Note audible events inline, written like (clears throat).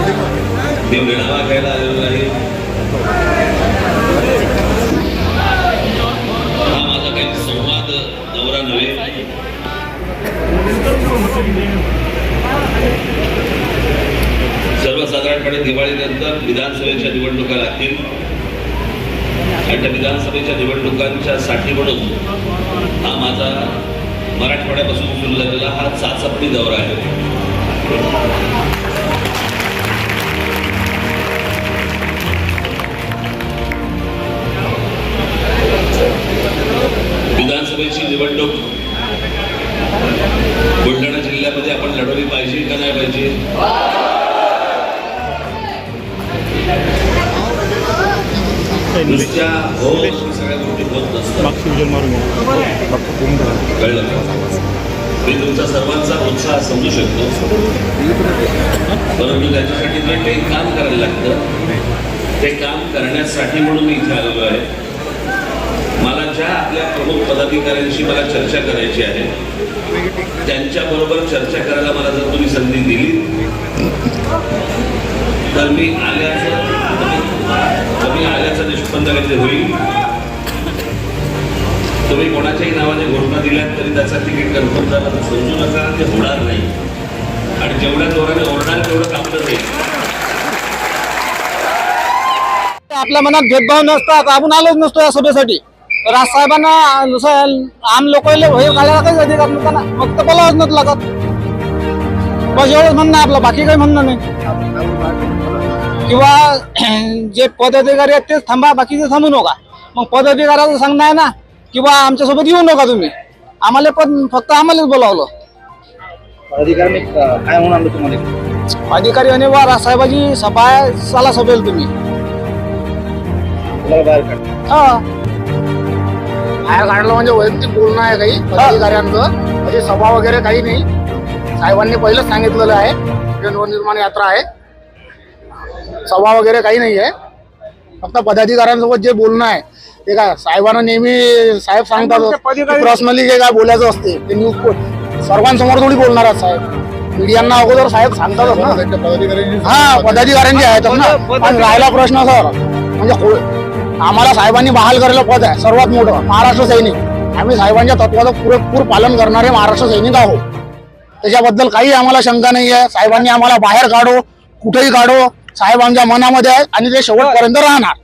मी मेळावा घ्यायला आलेलो आहे हा माझा काही संवाद दौरा नव्हे सर्वसाधारणपणे दिवाळीनंतर विधानसभेच्या निवडणुका लागतील. आणि त्या विधानसभेच्या निवडणुकांच्या साठी म्हणून हा माझा मराठवाड्यापासून सुरू झालेला हा चाचपणी दौरा आहे. विधानसभेची निवडणूक. बुलढाणा जिल्ह्यामध्ये आपण लढवली पाहिजे का नाही पाहिजे? नुसत्या हो सगळ्या गोष्टी होत नसतात. कळलं? मी तुमचा सर्वांचा उत्साह समजू शकतो. परंतु त्याच्यासाठी जे काही काम करायला लागतं ते काम करण्यासाठी म्हणून मी इथे आलेलो आहे. प्रमुख पदाधिकाऱ्यांशी मला चर्चा करायची आहे. त्यांच्याबरोबर चर्चा करायला मला जर तुम्ही संधी दिली तर मी आल्याचं मी निष्पन्न काहीतरी होईल. तुम्ही कोणाच्याही नावाने घोषणा दिल्यात तरी त्याचा तिकीट कन्फर्म झाला तर समजू नका ते होणार नाही. आणि जेवढ्या जोराने ओरणार तेवढं कापलं जाईल आपल्या मनात भेदभाव नसतात आपण आलोच नसतो या सभेसाठी. राजसाहेबांना जसं आम लोकांना हे काढायला काहीच अधिकार नव्हता ना फक्त बोलावंच नव्हतं लागत. बस एवढंच म्हणणं आपलं बाकी काही म्हणणं नाही. किंवा (clears throat) जे पदाधिकारी आहेत तेच थांबा बाकीचे थांबू नका. मग पदाधिकाऱ्याचं सांगणं आहे ना किंवा आमच्यासोबत येऊ नका तुम्ही. आम्हाला पण फक्त आम्हालाच बोलावलं. अधिकाऱ्यांनी काय म्हणून तुम्हाला? अधिकारी आणि वा राजसाहेबाची सभा चला सभेल तुम्ही हा. बाहेर काढलं म्हणजे वैयक्तिक बोलणं आहे काही अधिकाऱ्यांचं म्हणजे सभा वगैरे काही नाही. साहेबांनी पहिलंच सांगितलेलं आहे. की नवनिर्माण यात्रा आहे. सभा वगैरे काही नाही आहे. फक्त पदाधिकाऱ्यांसोबत जे बोलणं आहे ते काय साहेबांना नेहमी साहेब सांगतात पर्सनली जे काय बोलायचं असते? ते न्यूज सर्वांसमोर थोडी बोलणार आहेत साहेब. मीडियांना अगोदर साहेब सांगतातच ना. हा पदाधिकाऱ्यांचे आहेतच ना. पण राहिला प्रश्न सर म्हणजे आम्हाला साहेबांनी बहाल करायला पद आहे सर्वात मोठं. महाराष्ट्र सैनिक. आम्ही साहेबांच्या तत्वाचं पुरेपूर पालन करणारे महाराष्ट्र सैनिक आहोत त्याच्याबद्दल काही आम्हाला शंका नाही आहे साहेबांनी आम्हाला बाहेर काढो कुठेही काढो. साहेब आमच्या मनामध्ये आहेत आणि ते शेवटपर्यंत राहणार.